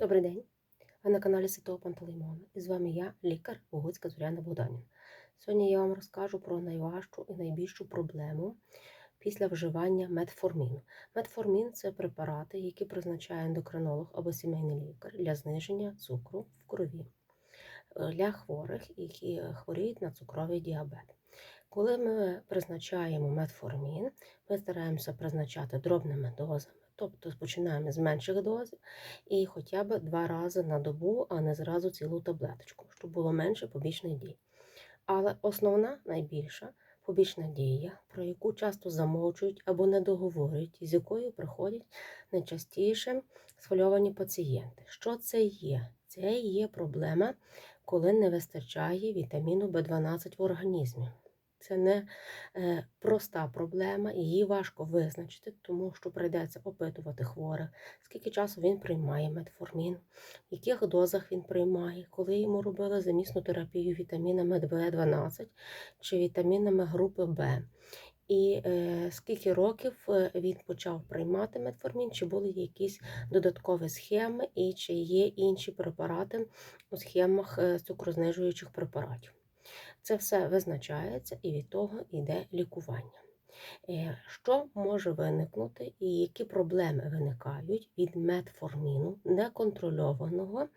Добрий день! Ви на каналі Святого Пантелеймона. І з вами я, лікар Богуцька Зоряна Богданівна. Сьогодні я вам розкажу про найважчу і найбільшу проблему після вживання метформіну. Метформін це препарати, які призначає ендокринолог або сімейний лікар для зниження цукру в крові е, для хворих, які хворіють на цукровий діабет. Коли ми призначаємо метформін, ми стараємося призначати дробними дозами. Тобто починаємо з менших доз і хоча б два рази на добу, а не зразу цілу таблеточку, щоб було менше побічних дій. Але основна найбільша побічна дія, про яку часто замовчують або не договорюють, з якою приходять найчастіше схвильовані пацієнти. Що це є? Це є проблема, коли не вистачає вітаміну В12 в організмі. Це не е, проста проблема, її важко визначити, тому що прийдеться опитувати хворих, скільки часу він приймає метформін, в яких дозах він приймає, коли йому робили замісну терапію вітамінами В12 чи вітамінами групи Б. І е, скільки років е, він почав приймати метформін, чи були якісь додаткові схеми, і чи є інші препарати у схемах е, цукрознижуючих препаратів. Це все визначається і від того йде лікування. Е, що може виникнути і які проблеми виникають від метформіну неконтрольованого,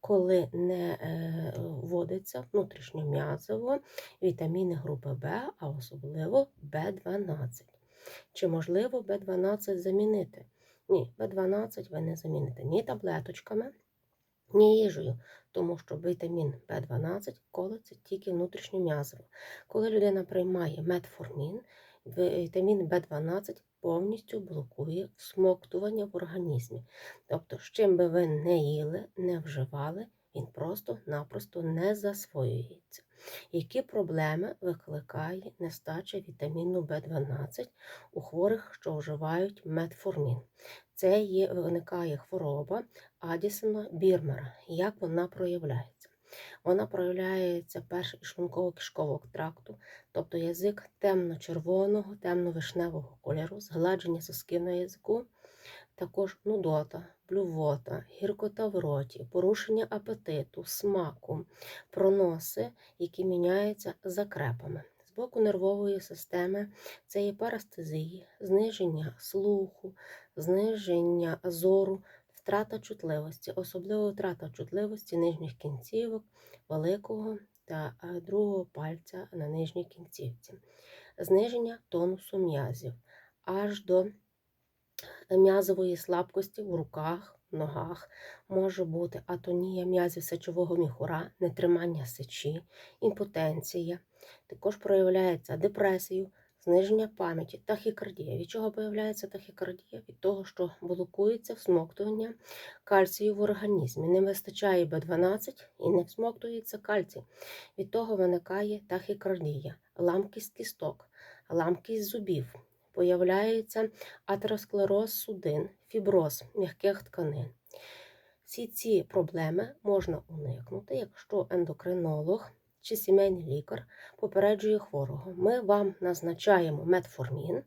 коли не е, вводиться внутрішньом'язово вітаміни групи В, а особливо В12. Чи можливо В12 замінити? Ні, В12 ви не заміните ні таблеточками, ні їжею, тому що вітамін В12 колиться тільки внутрішньом'язово. Коли людина приймає метформін, вітамін В12 повністю блокує всмоктування в організмі. Тобто, з чим би ви не їли, не вживали, він просто-напросто не засвоюється. Які проблеми викликає нестача вітаміну В12 у хворих, що вживають метформін? Це є, виникає хвороба Адісона Бірмера. Як вона проявляється? Вона проявляється перше із шлунково-кишкового тракту, тобто язик темно-червоного, темно-вишневого кольору, згладження соски на язику, також нудота, блювота, гіркота в роті, порушення апетиту, смаку, проноси, які міняються закрепами. З боку нервової системи це є парастезії, зниження слуху, зниження зору, втрата чутливості, особливо втрата чутливості нижніх кінцівок, великого та другого пальця на нижній кінцівці, зниження тонусу м'язів аж до м'язової слабкості в руках, ногах, може бути атонія м'язів сечового міхура, нетримання сечі, імпотенція. Також проявляється депресію, зниження пам'яті, тахікардія. Від чого появляється тахікардія? Від того, що блокується всмоктування кальцію в організмі. Не вистачає Б12 і не всмоктується кальцій. Від того виникає тахікардія, ламкість кісток, ламкість зубів. Появляється атеросклероз судин, фіброз м'яких тканин. Всі ці проблеми можна уникнути, якщо ендокринолог чи сімейний лікар попереджує хворого. Ми вам назначаємо метформін,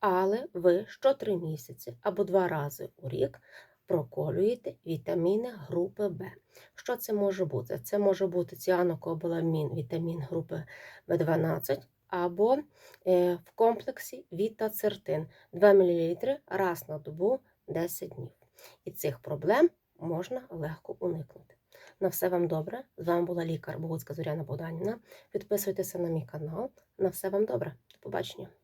але ви що три місяці або два рази у рік проколюєте вітаміни групи Б. Що це може бути? Це може бути ціанокобаламін, вітамін групи В12 або е, в комплексі вітацертин 2 мл раз на добу 10 днів. І цих проблем можна легко уникнути. На все вам добре. З вами була лікар Богуцька Зоряна Богданівна. Підписуйтеся на мій канал. На все вам добре. До побачення.